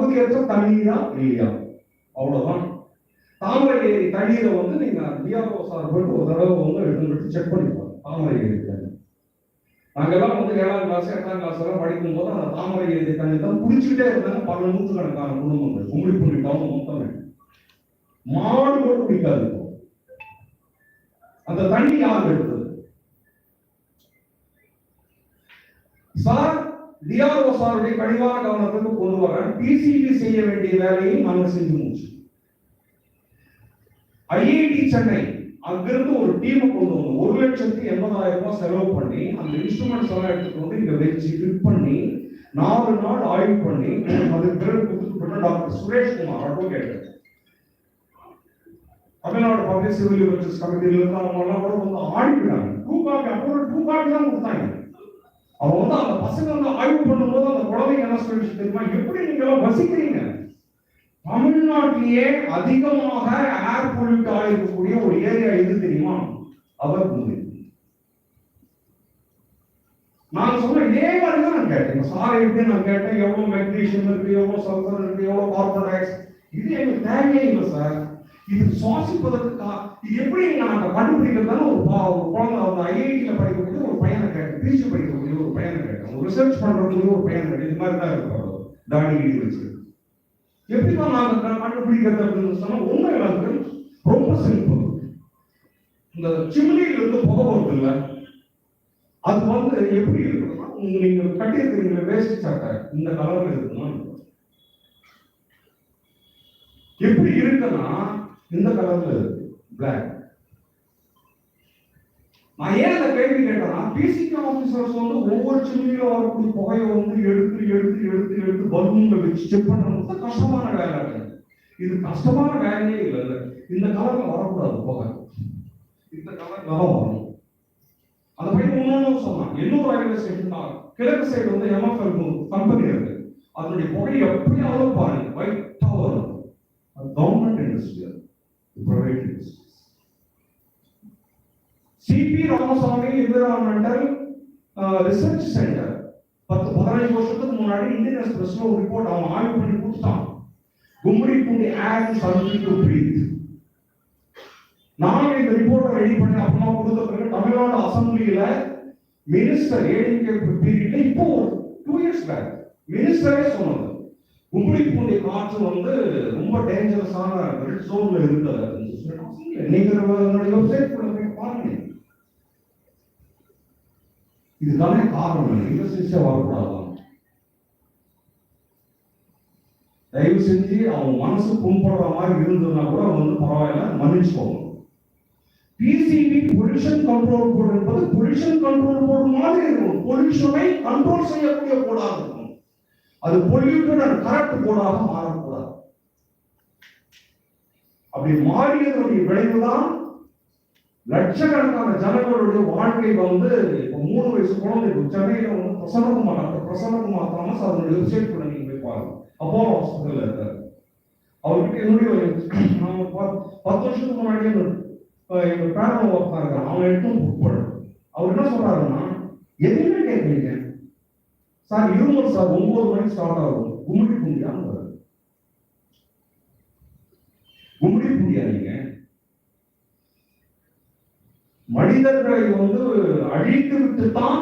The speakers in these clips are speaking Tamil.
தகுதியற்ற தண்ணீரா இல்லையா அவ்வளவுதான். தாமரை ஏரி தண்ணீரை வந்து நீங்க டிஆர்ஓ சார் போயிட்டு ஒரு தடவை வந்து எடுத்து செக் பண்ணிப்பாங்க தாமரை ஏரி தண்ணி. நாங்கெல்லாம் வந்து ஏழாம் கிளாஸ் எட்டாம் கிளாஸ் எல்லாம் படிக்கும் போது அந்த தாமரை ஏரி தண்ணி தான் குடிச்சுக்கிட்டே இருந்தாங்க பல நூற்றுக்கணக்கான குடும்பங்கள். கும்படி புள்ளி டவுன் மொத்தமே மாடு கூட குடிக்காது அந்த தண்ணி யார் எடுத்தது? சார் டிஆர்ஓ சாருடைய கனிவான கவனத்துக்கு கொண்டு வர பிசிபி செய்ய வேண்டிய வேலையை நாங்கள் செஞ்சு முடிச்சு ஐஐடி சென்னை அங்கிருந்து ஒரு டீமை கொண்டு வந்து ஒரு லட்சத்தி எண்பதாயிரம் ரூபாய் செலவு பண்ணி அந்த இன்ஸ்ட்ருமெண்ட்ஸ் எல்லாம் எடுத்துட்டு வந்து இங்க வச்சு ஃபிட் பண்ணி நாலு நாள் ஆய்வு பண்ணி அதுக்கு பிறகு கொடுத்துட்டு doctor Sureshkumar advocate Tamil Nadu public civil liberations கமிட்டியில இருந்து அவங்க எல்லாம் கூட வந்து ஆடிக்கிறாங்க டூ காப்பி அப்போ டூ காப்பி தான் கொடுத்தாங்க. அவங்க வந்து அந்த பசங்க வந்து ஆய்வு பண்ணும்போது அந்த குழந்தைங்க என்ன சொல்லிச்சு தெரியுமா? எப்படி நீங்க எல்லாம் வசிக்கிறீங்க? தமிழ்நாட்டிலேயே அதிகமாக ஏர் பொல்யூட் ஆயிருக்கக்கூடிய ஒரு ஏரியா எது தெரியுமா? அவர் பூமி நான் சொன்ன இதே மாதிரி தான் நான் கேட்டேன். சாரை எப்படி நான் கேட்டேன்? எவ்வளவு மெக்னீஷியம் இருக்கு எவ்வளவு சல்பர் இருக்கு எவ்வளவு கார்பன் டை இது எங்களுக்கு தேவையே இல்லை சார் இது சுவாசிப்பதற்கு கா- இது எப்படி நாங்க கண்டுபிடிக்கிறதால ஒரு ஒரு குழந்தை வந்து ஐஐடியில் படிக்கக்கூடிய ஒரு பையனை கேட்டேன். பிரிச்சு படிக்கக்கூடிய ஒரு பையனை கேட்டேன். ஒரு ரிசர்ச் பண்ணுறதுக்கு ஒரு பையனை கேட்டேன். இது மாதிரி தான் இருக்கும். தாடி கிடி வச்சு. எப்படி தான் க- கண்டுபிடிக்கிறது அப்படின்னு சொன்னால் உண்மை எனக்கு ரொம்ப சிம்பிள் இந்த சிம்னியிலிருந்து புகை வருது இல்லை அது வந்து எப்படி இருக்குன்னா நீங்கள் கட்டியிருக்கிறீங்க வேஸ்ட் சட்டை இந்த கலரில் இருக்குமா? எப்படி இருக்குன்னா இந்த கலர்ல இருக்கு? பிளாக் நான் ஏன் அந்த கேள்வி கேட்டேன்னா பிசிபி ஆபீசர்ஸ் வந்து ஒவ்வொரு சிம்னியில வரக்கூடிய புகையை வந்து எடுத்து எடுத்து எடுத்து எடுத்து பலூன்ல வச்சு செக் பண்றது கஷ்டமான வேலை கிடையாது. இது கஷ்டமான வேலையே இல்லை. இந்த கலர்ல வரக்கூடாது புகை. இந்த கலர் தான் வரும் அதை பையன் இன்னொன்னு சொன்னான் இன்னொரு ரயில்வே ஸ்டேஷன் தான் கிழக்கு சைடு வந்து எம்எஃப்எல் கம்பெனி இருக்கு. அதனுடைய புகை எப்படியாவது பாருங்க. ஒயிட்டா வரும். கவர்மெண்ட் இண்டஸ்ட்ரி அது private industry CP Ramasamy environmental research centre பத்து பதினஞ்சு வருஷத்துக்கு முன்னாடி இந்தியன் எக்ஸ்பிரஸ்ல ஒரு ரிப்போர்ட் அவன் ஆய்வு பண்ணி கொடுத்தான் Gummidipoondi add something to breath நான் இந்த ரிப்போர்ட்டை ரெடி பண்ணி அப்புறமா கொடுத்த பிறகு தமிழ்நாடு அசம்பிளியில மினிஸ்டர் ஏடிகே பீரியட்ல இப்போ ஒரு டூ இயர்ஸ் பேக் மினிஸ்டரே சொன்னது. கும்படி பூண்டி காற்று வந்து ரொம்ப டேஞ்சரஸான ரெட் ஜோன்ல இருக்குது நீங்க நம்மளுடைய வெப்சைட் போய் பாருங்க இதுதானே காரணம். இண்டஸ்ட்ரீஸே வரக்கூடாதான் தயவு செஞ்சு அவன் மனசு புண்படுற மாதிரி இருந்ததுன்னா கூட வந்து பரவாயில்ல மன்னிச்சுக்கோங்க. பிசிபி பொல்யூஷன் கண்ட்ரோல் போர்டு என்பது பொல்யூஷன் கண்ட்ரோல் போர்டு மாதிரி இருக்கும். பொல்யூஷனை கண்ட்ரோல் செய்யக்கூடிய போர்டாக இருக்கும். அது பொல்யூட்டட் அண்ட் கரெக்ட் போர்டாக மாறக்கூடாது. அப்படி மாறியதனுடைய விளைவுதான் லட்சக்கணக்கான ஜனங்களுடைய வாழ்க்கை வந்து மூணு வயசு குழந்தை இப்போ சென்னையில வந்து பிரசன்னகுமார் டாக்டர் பிரசன்னகுமார் தாமஸ் அதனுடைய வெப்சைட் கூட நீங்க போய் பாருங்க. அப்போலோ ஹாஸ்பிட்டல்ல இருக்காரு. அவர்கிட்ட என்னுடைய ஒரு நாம பத்து வருஷத்துக்கு முன்னாடி எங்க பேரல ஒர்க் இருக்காரு அவங்க எடுத்தும் புக் பண்ணு அவர் என்ன சொல்றாருன்னா எதுவுமே கேட்குறீங்க சார் இருமல் சார் ஒன்பது மணிக்கு ஸ்டார்ட் ஆகும். கும்மிடி பூண்டியான்னு வருது கும்மிடி பூண்டியா நீங்க? மனிதர்களை வந்து அழித்து விட்டு தான்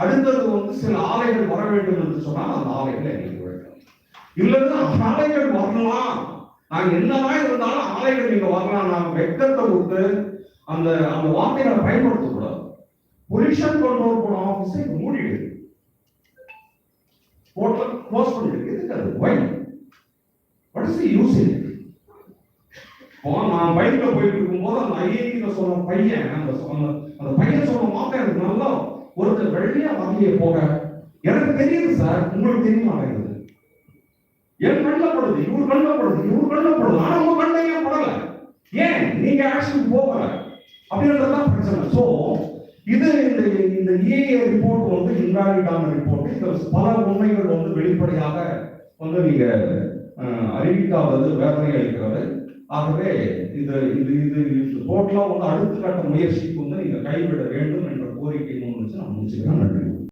அடுத்தது வந்து சில ஆலைகள் வர வேண்டும் என்று சொன்னால் அந்த ஆலைகளை நீங்க வேண்டும் இல்லைன்னா ஆலைகள் வரலாம். நாங்க என்னதான் இருந்தாலும் ஆலைகள் நீங்க வரலாம். நாங்க வெக்கத்தை விட்டு அந்த அந்த வார்த்தையை பயன்படுத்தக்கூடாது. பொல்யூஷன் கண்ட்ரோல் போன ஆஃபீஸை மூடிடு. போட்டல் க்ளோஸ் பண்ணிடு. எதுக்கு அது? Why what is use in நான் பைக்ல போயிட்டு இருக்கும்போது அந்த ஐஐடியில சொன்ன பையன் அந்த சொன்ன அந்த பையன் சொன்ன வார்த்தை எனக்கு நல்லா ஒருத்தர் வெள்ளையா வாங்கிய போக எனக்கு தெரியுது சார் உங்களுக்கு தெரியுமா இருக்குது என் கண்ணில் படுது இவர் கண்ணில் படுது இவர் கண்ணில் படுது. ஆனா உங்க கண்ணில் ஏன் படல? ஏன்? நீங்க ஆக்ஷன் போகல. அப்படின்றதுதான் பிரச்சனை. சோ இது இந்த இந்த இஏஏ ரிப்போர்ட் வந்து இன்வாலிடான ரிப்போர்ட் இந்த பல உண்மைகள் வந்து வெளிப்படையாக வந்து நீங்க அறிவிக்காதது வேதனை அளிக்கிறது ஆகவே இது இது இது ரிப்போர்ட்லாம் வந்து அடுத்த கட்ட முயற்சிக்கு வந்து நீங்க கைவிட வேண்டும் என்ற கோரிக்கை முன் வச்சு நான் முடிச்சுக்கிறேன். நன்றி.